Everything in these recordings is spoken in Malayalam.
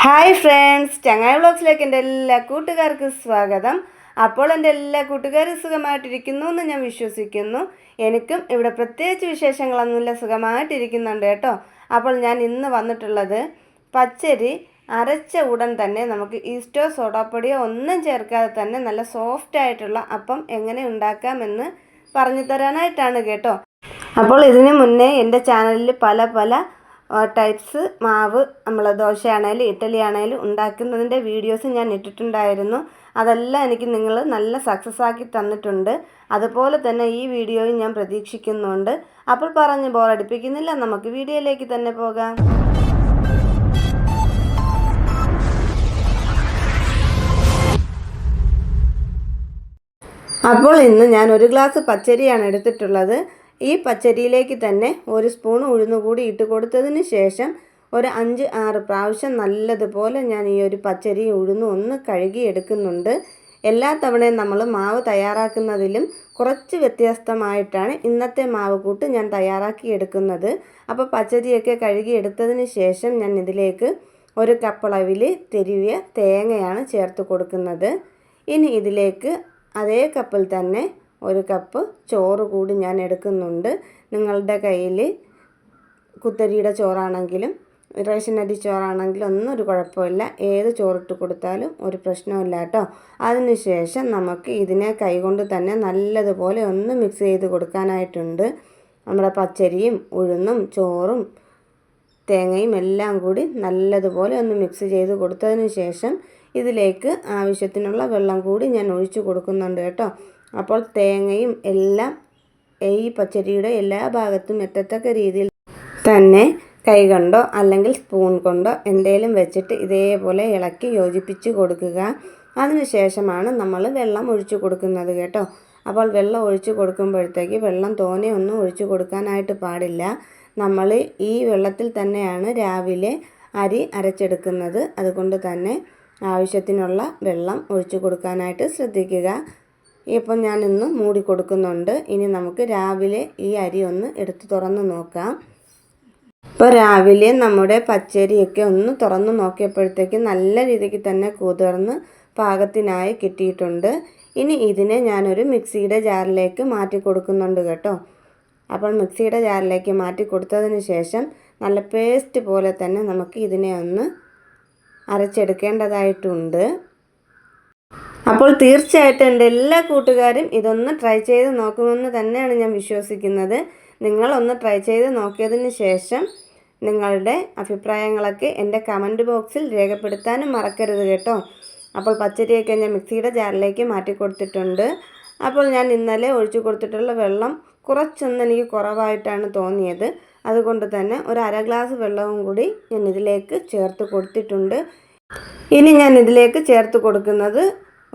ഹായ് ഫ്രണ്ട്സ് ചങ്ങായി വ്ളോഗ്സിലേക്ക് എന്റെ എല്ലാ കൂട്ടുകാർക്കും സ്വാഗതം. അപ്പോൾ എന്റെ എല്ലാ കൂട്ടുകാരും സുഖമായിട്ടിരിക്കുന്നു എന്ന് ഞാൻ വിശ്വസിക്കുന്നു. എനിക്കും ഇവിടെ പ്രത്യേകിച്ച് വിശേഷങ്ങളൊന്നുമില്ല സുഖമായിട്ടിരിക്കുന്നുണ്ട് കേട്ടോ. അപ്പോൾ ഞാൻ ഇന്ന് വന്നിട്ടുള്ളത് പച്ചരി അരച്ച ഉടൻ തന്നെ നമുക്ക് ഈസ്റ്റോ സോഡാപ്പൊടിയോ ഒന്നും ചേർക്കാതെ തന്നെ നല്ല സോഫ്റ്റ് ആയിട്ടുള്ള അപ്പം എങ്ങനെ ഉണ്ടാക്കാമെന്ന് പറഞ്ഞു തരാനായിട്ടാണ് കേട്ടോ. അപ്പോൾ ഇതിനു മുന്നേ എന്റെ ചാനലിൽ പല പല ടൈപ്സ് മാവ് നമ്മൾ ദോശയാണേലും ഇഡ്ഡലി ആണേലും ഉണ്ടാക്കുന്നതിന്റെ വീഡിയോസ് ഞാൻ ഇട്ടിട്ടുണ്ടായിരുന്നു. അതെല്ലാം എനിക്ക് നിങ്ങൾ നല്ല സക്സസ് ആക്കി തന്നിട്ടുണ്ട്. അതുപോലെ തന്നെ ഈ വീഡിയോയും ഞാൻ പ്രതീക്ഷിക്കുന്നുണ്ട്. അപ്പോൾ പറഞ്ഞ് ബോറടിപ്പിക്കുന്നില്ല നമുക്ക് വീഡിയോയിലേക്ക് തന്നെ പോകാം. അപ്പോൾ ഇന്ന് ഞാൻ ഒരു ഗ്ലാസ് പച്ചരിയാണ് എടുത്തിട്ടുള്ളത്. ഈ പച്ചരിയിലേക്ക് തന്നെ ഒരു സ്പൂൺ ഉഴുന്ന് കൂടി ഇട്ട് കൊടുത്തതിന് ശേഷം ഒരു അഞ്ച് ആറ് പ്രാവശ്യം നല്ലതുപോലെ ഞാൻ ഈ ഒരു പച്ചരി ഉഴുന്ന് ഒന്ന് കഴുകി എടുക്കുന്നുണ്ട്. എല്ലാ തവണയും നമ്മൾ മാവ് തയ്യാറാക്കുന്നതിലും കുറച്ച് വ്യത്യസ്തമായിട്ടാണ് ഇന്നത്തെ മാവ് കൂട്ട് ഞാൻ തയ്യാറാക്കി എടുക്കുന്നത്. അപ്പോൾ പച്ചരിയൊക്കെ കഴുകി എടുത്തതിന് ശേഷം ഞാൻ ഇതിലേക്ക് ഒരു കപ്പളവിൽ തെരുവിയ തേങ്ങയാണ് ചേർത്ത് കൊടുക്കുന്നത്. ഇനി ഇതിലേക്ക് അതേ കപ്പിൽ തന്നെ ഒരു കപ്പ് ചോറ് കൂടി ഞാൻ എടുക്കുന്നുണ്ട്. നിങ്ങളുടെ കയ്യിൽ കുത്തരിയുടെ ചോറാണെങ്കിലും റേഷൻ അരി ചോറാണെങ്കിലും ഒന്നും ഒരു കുഴപ്പമില്ല. ഏത് ചോറിട്ട് കൊടുത്താലും ഒരു പ്രശ്നമില്ല കേട്ടോ. അതിനുശേഷം നമുക്ക് ഇതിനെ കൈകൊണ്ട് തന്നെ നല്ലതുപോലെ ഒന്ന് മിക്സ് ചെയ്ത് കൊടുക്കാനായിട്ടുണ്ട്. നമ്മുടെ പച്ചരിയും ഉഴുന്നും ചോറും തേങ്ങയും എല്ലാം കൂടി നല്ലതുപോലെ ഒന്ന് മിക്സ് ചെയ്ത് കൊടുത്തതിന് ശേഷം ഇതിലേക്ക് ആവശ്യത്തിനുള്ള വെള്ളം കൂടി ഞാൻ ഒഴിച്ചു കൊടുക്കുന്നുണ്ട് കേട്ടോ. അപ്പോൾ തേങ്ങയും എല്ലാം ഈ പച്ചരിയുടെ എല്ലാ ഭാഗത്തും എത്തത്തക്ക രീതിയിൽ തന്നെ കൈ കൊണ്ടോ അല്ലെങ്കിൽ സ്പൂൺ കൊണ്ടോ എന്തേലും വെച്ചിട്ട് ഇതേപോലെ ഇളക്കി യോജിപ്പിച്ച് കൊടുക്കുക. അതിനുശേഷമാണ് നമ്മൾ വെള്ളം ഒഴിച്ചു കൊടുക്കുന്നത് കേട്ടോ. അപ്പോൾ വെള്ളം ഒഴിച്ചു കൊടുക്കുമ്പോഴത്തേക്ക് വെള്ളം തോനെ ഒന്നും ഒഴിച്ചു കൊടുക്കാനായിട്ട് പാടില്ല. നമ്മൾ ഈ വെള്ളത്തിൽ തന്നെയാണ് രാവിലെ അരി അരച്ചെടുക്കുന്നത്. അതുകൊണ്ട് തന്നെ ആവശ്യത്തിനുള്ള വെള്ളം ഒഴിച്ചു കൊടുക്കാനായിട്ട് ശ്രദ്ധിക്കുക. ഇപ്പം ഞാനിന്ന് മൂടി കൊടുക്കുന്നുണ്ട്. ഇനി നമുക്ക് രാവിലെ ഈ അരി ഒന്ന് എടുത്ത് തുറന്ന് നോക്കാം. ഇപ്പോൾ രാവിലെ നമ്മുടെ പച്ചരിയൊക്കെ ഒന്ന് തുറന്ന് നോക്കിയപ്പോഴത്തേക്ക് നല്ല രീതിക്ക് തന്നെ കുതിർന്ന് പാകത്തിനായി കിട്ടിയിട്ടുണ്ട്. ഇനി ഇതിനെ ഞാനൊരു മിക്സിയുടെ ജാറിലേക്ക് മാറ്റി കൊടുക്കുന്നുണ്ട് കേട്ടോ. അപ്പോൾ മിക്സിയുടെ ജാറിലേക്ക് മാറ്റി കൊടുത്തതിന് ശേഷം നല്ല പേസ്റ്റ് പോലെ തന്നെ നമുക്ക് ഇതിനെ ഒന്ന് അരച്ചെടുക്കേണ്ടതായിട്ടുണ്ട്. അപ്പോൾ തീർച്ചയായിട്ടും എന്റെ എല്ലാ കൂട്ടുകാരും ഇതൊന്ന് ട്രൈ ചെയ്ത് നോക്കുമെന്ന് തന്നെയാണ് ഞാൻ വിശ്വസിക്കുന്നത്. നിങ്ങളൊന്ന് ട്രൈ ചെയ്ത് നോക്കിയതിന് ശേഷം നിങ്ങളുടെ അഭിപ്രായങ്ങളൊക്കെ എന്റെ കമന്റ് ബോക്സിൽ രേഖപ്പെടുത്താനും മറക്കരുത് കേട്ടോ. അപ്പോൾ പച്ചരിയൊക്കെ ഞാൻ മിക്സിയുടെ ജാറിലേക്ക് മാറ്റി കൊടുത്തിട്ടുണ്ട്. അപ്പോൾ ഞാൻ ഇന്നലെ ഒഴിച്ചു കൊടുത്തിട്ടുള്ള വെള്ളം കുറച്ചൊന്ന് എനിക്ക് കുറവായിട്ടാണ് തോന്നിയത്. അതുകൊണ്ട് തന്നെ ഒരു അര ഗ്ലാസ് വെള്ളവും കൂടി ഞാൻ ഇതിലേക്ക് ചേർത്ത് കൊടുത്തിട്ടുണ്ട്. ഇനി ഞാൻ ഇതിലേക്ക് ചേർത്ത് കൊടുക്കുന്നത്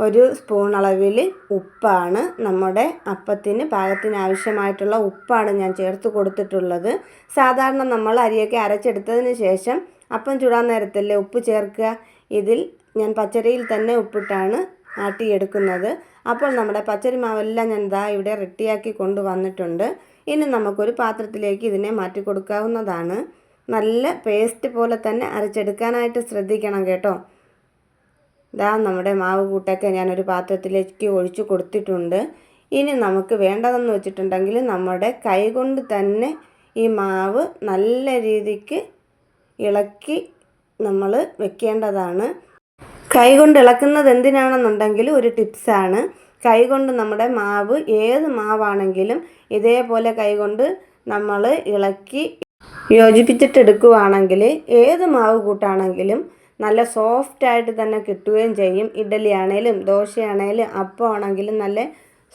ഒരു സ്പൂൺ അളവിൽ ഉപ്പാണ് നമ്മുടെ അപ്പത്തിന് പാകത്തിന് ആവശ്യമായിട്ടുള്ള ഉപ്പാണ് ഞാൻ ചേർത്ത് കൊടുത്തിട്ടുള്ളത്. സാധാരണ നമ്മൾ അരിയൊക്കെ അരച്ചെടുത്തതിന് ശേഷം അപ്പം ചുടാൻ നേരത്തല്ലേ ഉപ്പ് ചേർക്കുക? ഇതിൽ ഞാൻ പച്ചരിയിൽ തന്നെ ഉപ്പിട്ടാണ് ആട്ടിയെടുക്കുന്നത്. അപ്പോൾ നമ്മുടെ പച്ചരി മാവെല്ലാം ഞാൻ ഇതാ ഇവിടെ റെഡിയാക്കി കൊണ്ടുവന്നിട്ടുണ്ട്. ഇനി നമുക്കൊരു പാത്രത്തിലേക്ക് ഇതിനെ മാറ്റി കൊടുക്കാവുന്നതാണ്. നല്ല പേസ്റ്റ് പോലെ തന്നെ അരച്ചെടുക്കാനായിട്ട് ശ്രദ്ധിക്കണം കേട്ടോ. ഇതാ നമ്മുടെ മാവ് കൂട്ടൊക്കെ ഞാനൊരു പാത്രത്തിലേക്ക് ഒഴിച്ചു കൊടുത്തിട്ടുണ്ട്. ഇനി നമുക്ക് വേണ്ടതെന്ന് വെച്ചിട്ടുണ്ടെങ്കിൽ നമ്മുടെ കൈ കൊണ്ട് തന്നെ ഈ മാവ് നല്ല രീതിക്ക് ഇളക്കി നമ്മൾ വെക്കേണ്ടതാണ്. കൈ കൊണ്ട് ഇളക്കുന്നത് എന്തിനാണെന്നുണ്ടെങ്കിൽ ഒരു ടിപ്സാണ്. കൈ കൊണ്ട് നമ്മുടെ മാവ് ഏത് മാവാണെങ്കിലും ഇതേപോലെ കൈ കൊണ്ട് നമ്മൾ ഇളക്കി യോജിപ്പിച്ചിട്ടെടുക്കുകയാണെങ്കിൽ ഏത് മാവ് കൂട്ടാണെങ്കിലും നല്ല സോഫ്റ്റായിട്ട് തന്നെ കിട്ടുകയും ചെയ്യും. ഇഡ്ഡലി ആണെങ്കിലും ദോശയാണെങ്കിലും അപ്പം ആണെങ്കിലും നല്ല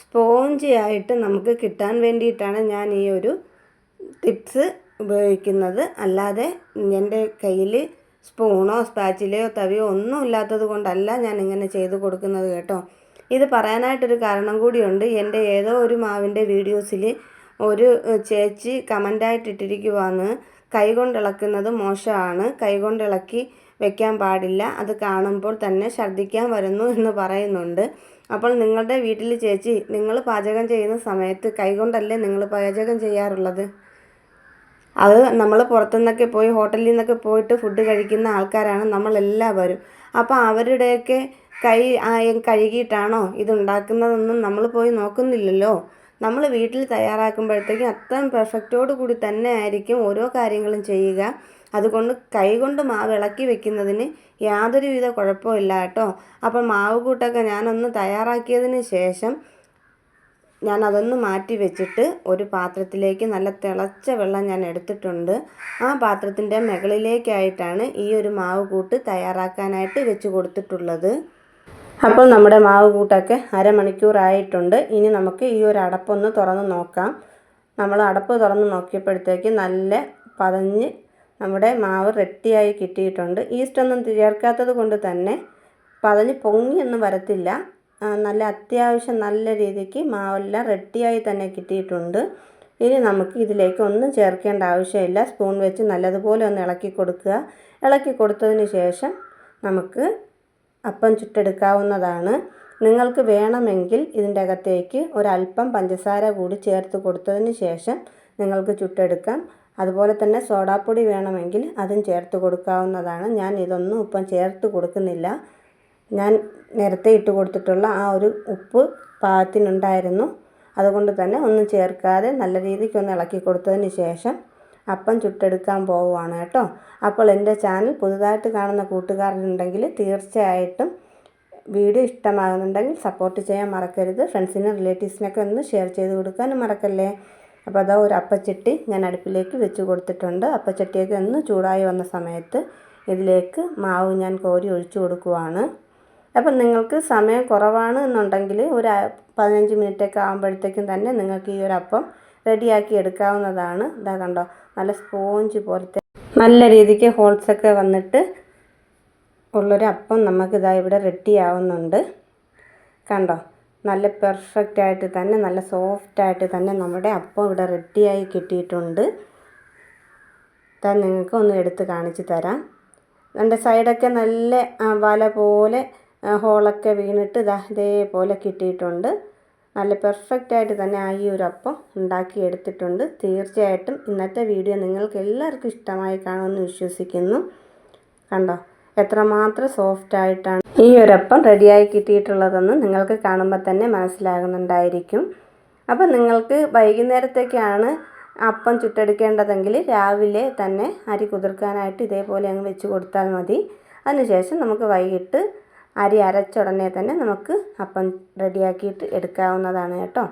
സ്പോഞ്ചി ആയിട്ട് നമുക്ക് കിട്ടാൻ വേണ്ടിയിട്ടാണ് ഞാൻ ഈ ഒരു ടിപ്സ് ഉപയോഗിക്കുന്നത്. അല്ലാതെ എന്റെ കയ്യിൽ സ്പൂണോ സ്പാച്ചിലയോ തവിയോ ഒന്നും ഇല്ലാത്തത് കൊണ്ടല്ല ഞാൻ ഇങ്ങനെ ചെയ്ത് കൊടുക്കുന്നത് കേട്ടോ. ഇത് പറയാനായിട്ടൊരു കാരണം കൂടിയുണ്ട്. എന്റെ ഏതോ ഒരു മാവിന്റെ വീഡിയോസിൽ ഒരു ചേച്ചി കമന്റായിട്ട് ഇട്ടിരിക്കുവാന്ന് കൈ ഇളക്കുന്നത് മോശമാണ്. കൈകൊണ്ട് ഇളക്കി വെക്കാൻ പാടില്ല. അത് കാണുമ്പോൾ തന്നെ ഛർദ്ദിക്കാൻ വരുന്നു എന്ന് പറയുന്നുണ്ട്. അപ്പോൾ നിങ്ങളുടെ വീട്ടിൽ ചേച്ചി നിങ്ങൾ പാചകം ചെയ്യുന്ന സമയത്ത് കൈകൊണ്ടല്ലേ നിങ്ങൾ പാചകം ചെയ്യാറുള്ളത്? അത് നമ്മൾ പുറത്തുനിന്നൊക്കെ പോയി ഹോട്ടലിൽ നിന്നൊക്കെ പോയിട്ട് ഫുഡ് കഴിക്കുന്ന ആൾക്കാരാണ് നമ്മളെല്ലാവരും. അപ്പോൾ അവരുടെയൊക്കെ കൈ കഴുകിയിട്ടാണോ ഇതുണ്ടാക്കുന്നതെന്നും നമ്മൾ പോയി നോക്കുന്നില്ലല്ലോ. നമ്മൾ വീട്ടിൽ തയ്യാറാക്കുമ്പോഴത്തേക്കും അത്രയും പെർഫെക്റ്റോട് കൂടി തന്നെ ആയിരിക്കും ഓരോ കാര്യങ്ങളും ചെയ്യുക. അതുകൊണ്ട് കൈകൊണ്ട് മാവ് ഇളക്കി വെക്കുന്നതിന് യാതൊരുവിധ കുഴപ്പമില്ല കേട്ടോ. അപ്പോൾ മാവ് കൂട്ടൊക്കെ ഞാനൊന്ന് തയ്യാറാക്കിയതിന് ശേഷം ഞാൻ അതൊന്ന് മാറ്റി വെച്ചിട്ട് ഒരു പാത്രത്തിലേക്ക് നല്ല തിളച്ച വെള്ളം ഞാൻ എടുത്തിട്ടുണ്ട്. ആ പാത്രത്തിന്റെ മുകളിലേക്കായിട്ടാണ് ഈ ഒരു മാവ് കൂട്ട് തയ്യാറാക്കാനായിട്ട് വെച്ച് കൊടുത്തിട്ടുള്ളത്. അപ്പോൾ നമ്മുടെ മാവ് കൂട്ടൊക്കെ അരമണിക്കൂറായിട്ടുണ്ട്. ഇനി നമുക്ക് ഈ ഒരു അടപ്പൊന്ന് തുറന്ന് നോക്കാം. നമ്മൾ അടപ്പ് തുറന്ന് നോക്കിയപ്പോഴത്തേക്ക് നല്ല പതഞ്ഞ് നമ്മുടെ മാവ് റെഡിയായി കിട്ടിയിട്ടുണ്ട്. ഈസ്റ്റൊന്നും ചേർക്കാത്തത് കൊണ്ട് തന്നെ പതഞ്ഞ് പൊങ്ങിയൊന്നും വരത്തില്ല. നല്ല അത്യാവശ്യം നല്ല രീതിക്ക് മാവെല്ലാം റെഡിയായി തന്നെ കിട്ടിയിട്ടുണ്ട്. ഇനി നമുക്ക് ഇതിലേക്ക് ഒന്നും ചേർക്കേണ്ട ആവശ്യമില്ല. സ്പൂൺ വെച്ച് നല്ലതുപോലെ ഒന്ന് ഇളക്കി കൊടുക്കുക. ഇളക്കി കൊടുത്തതിന് ശേഷം നമുക്ക് അപ്പം ചുട്ടെടുക്കാവുന്നതാണ്. നിങ്ങൾക്ക് വേണമെങ്കിൽ ഇതിന്റെ അകത്തേക്ക് ഒരല്പം പഞ്ചസാര കൂടി ചേർത്ത് കൊടുത്തതിന് ശേഷം നിങ്ങൾക്ക് ചുട്ടെടുക്കാം. അതുപോലെ തന്നെ സോഡാപ്പൊടി വേണമെങ്കിൽ അതും ചേർത്ത് കൊടുക്കാവുന്നതാണ്. ഞാൻ ഇതൊന്നും ഇപ്പം ചേർത്ത് കൊടുക്കുന്നില്ല. ഞാൻ നേരത്തെ ഇട്ട് കൊടുത്തിട്ടുള്ള ആ ഒരു ഉപ്പ് പാകത്തിനുണ്ടായിരുന്നു. അതുകൊണ്ട് തന്നെ ഒന്നും ചേർക്കാതെ നല്ല രീതിക്ക് ഒന്ന് ഇളക്കി കൊടുത്തതിന് ശേഷം അപ്പം ചുട്ടെടുക്കാൻ പോവുകയാണ് കേട്ടോ. അപ്പോൾ എന്റെ ചാനൽ പുതുതായിട്ട് കാണുന്ന കൂട്ടുകാരുണ്ടെങ്കിൽ തീർച്ചയായിട്ടും വീഡിയോ ഇഷ്ടമാകുന്നുണ്ടെങ്കിൽ സപ്പോർട്ട് ചെയ്യാൻ മറക്കരുത്. ഫ്രണ്ട്സിനും റിലേറ്റീവ്സിനൊക്കെ ഒന്ന് ഷെയർ ചെയ്ത് കൊടുക്കാനും മറക്കല്ലേ? അപ്പോൾ അതാ ഒരു അപ്പച്ചട്ടി ഞാൻ അടുപ്പിലേക്ക് വെച്ച് കൊടുത്തിട്ടുണ്ട്. അപ്പച്ചട്ടിയൊക്കെ ഒന്ന് ചൂടായി വന്ന സമയത്ത് ഇതിലേക്ക് മാവ് ഞാൻ കോരി ഒഴിച്ചു കൊടുക്കുവാണ്. അപ്പം നിങ്ങൾക്ക് സമയം കുറവാണ് എന്നുണ്ടെങ്കിൽ ഒരു പതിനഞ്ച് മിനിറ്റൊക്കെ ആകുമ്പോഴത്തേക്കും തന്നെ നിങ്ങൾക്ക് ഈ ഒരു അപ്പം റെഡിയാക്കി എടുക്കാവുന്നതാണ്. ഇതാ കണ്ടോ നല്ല സ്പോഞ്ച് പോലത്തെ നല്ല രീതിക്ക് ഹോൾസൊക്കെ വന്നിട്ട് ഉള്ളൊരു അപ്പം നമുക്കിതാ ഇവിടെ റെഡിയാവുന്നുണ്ട് കണ്ടോ നല്ല പെർഫെക്റ്റ് ആയിട്ട് തന്നെ നല്ല സോഫ്റ്റ് ആയിട്ട് തന്നെ നമ്മുടെ അപ്പം ഇവിടെ റെഡിയായി കിട്ടിയിട്ടുണ്ട്. ഇതാ നിങ്ങൾക്ക് ഒന്ന് എടുത്ത് കാണിച്ചു തരാം. എന്റെ സൈഡൊക്കെ നല്ല വല പോലെ ഹോളൊക്കെ വീണിട്ട് ഇതാ ഇതേപോലെ കിട്ടിയിട്ടുണ്ട്. നല്ല പെർഫെക്റ്റ് ആയിട്ട് തന്നെ ആ ഈ ഒരു അപ്പം ഉണ്ടാക്കി എടുത്തിട്ടുണ്ട്. തീർച്ചയായിട്ടും ഇന്നത്തെ വീഡിയോ നിങ്ങൾക്ക് എല്ലാവർക്കും ഇഷ്ടമായി കാണുമെന്ന് വിശ്വസിക്കുന്നു. കണ്ടോ? എത്രമാത്രം സോഫ്റ്റ് ആയിട്ടാണ് ഈ ഒരപ്പം റെഡിയായി കിട്ടിയിട്ടുള്ളതെന്ന് നിങ്ങൾക്ക് കാണുമ്പോൾ തന്നെ മനസ്സിലാകുന്നുണ്ടായിരിക്കും. അപ്പം നിങ്ങൾക്ക് വൈകുന്നേരത്തേക്കാണ് അപ്പം ചുട്ടെടുക്കേണ്ടതെങ്കിൽ രാവിലെ തന്നെ അരി കുതിർക്കാനായിട്ട് ഇതേപോലെ അങ്ങ് വെച്ച് കൊടുത്താൽ മതി. അതിനുശേഷം നമുക്ക് വൈകിട്ട് അരി അരച്ച ഉടനെ തന്നെ നമുക്ക് അപ്പം റെഡിയാക്കിയിട്ട് എടുക്കാവുന്നതാണ് കേട്ടോ.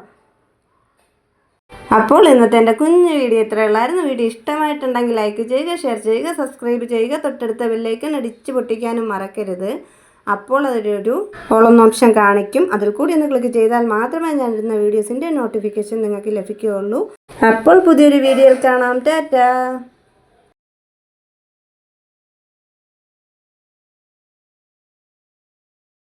അപ്പോൾ ഇന്നത്തെ എന്റെ കുഞ്ഞു വീഡിയോ ഇത്രയേ ഉള്ളായിരുന്നു. വീഡിയോ ഇഷ്ടമായിട്ടുണ്ടെങ്കിൽ ലൈക്ക് ചെയ്യുക ഷെയർ ചെയ്യുക സബ്സ്ക്രൈബ് ചെയ്യുക തൊട്ടടുത്ത ബില്ലേക്ക് അടിച്ച് പൊട്ടിക്കാനും മറക്കരുത്. അപ്പോൾ അതിലൊരു ഓളൊന്ന് ഓപ്ഷൻ കാണിക്കും. അതിൽ കൂടി ഒന്ന് ക്ലിക്ക് ചെയ്താൽ മാത്രമേ ഞാൻ ഇടുന്ന വീഡിയോസിന്റെ നോട്ടിഫിക്കേഷൻ നിങ്ങൾക്ക് ലഭിക്കുകയുള്ളൂ. അപ്പോൾ പുതിയൊരു വീഡിയോയിൽ കാണാം. ടാറ്റാ!